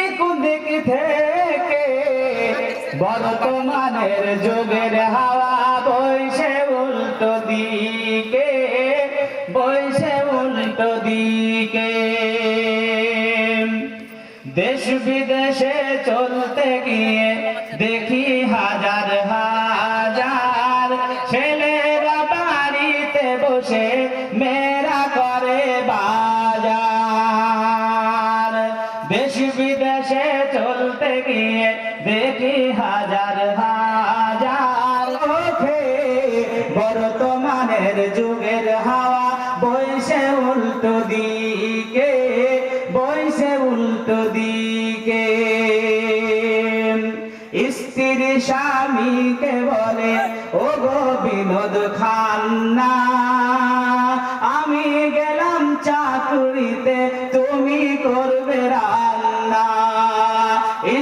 দিক দিক থেকে? বর্তমানের যুগের হাওয়া বইছে উল্টো দিকে, বইছে উল্টো দিকে। দেশ বিদেশে চলতে গিয়ে দেখি হাজার হাজার চলতে গিয়ে দেখি হাজার হাজার ওঠে বর্তমানের যুগের হাওয়া। বইছে উল্টো দিকে বইছে উল্টো দিকে। স্ত্রী স্বামীকে বলে ও গো বিনোদ খান্না, আমি গেলাম চাকুরিতে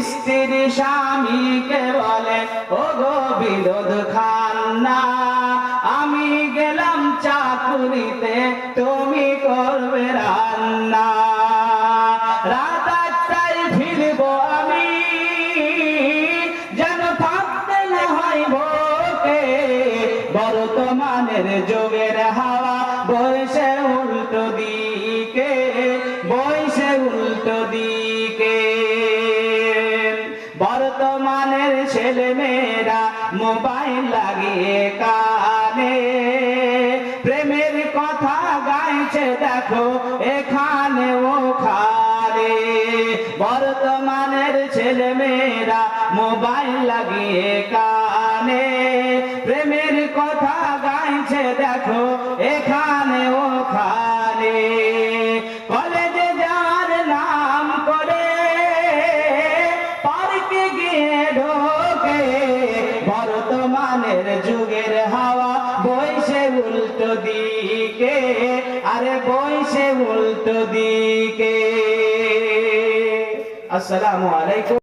স্ত্রী স্বামীকে বলে ও গো বিনোদ খান্না, আমি গেলাম চাকুরিতে, তুমি করবে রান্না। রাত আটটায় ফিরবো আমি, যেন থাকতে না হয় ভোকে। বর্তমানের যুগের হাওয়া বইছে উল্টো দিকে বর্তমানের ছেলে মেয়েরা মোবাইল লাগিয়ে কানে। প্রেমের কথা গাইছে, দেখো, এখানে ও ওখানে। বর্তমানের ছেলে মেয়েরা মোবাইল লাগিয়ে কানে। প্রেমের কথা গাইছে, দেখো, এখানে ওখানে। যুগের হাওয়া বইছে উল্টো দিকে আরে বইছে উল্টো দিকে। আসসালামু আলাইকুম।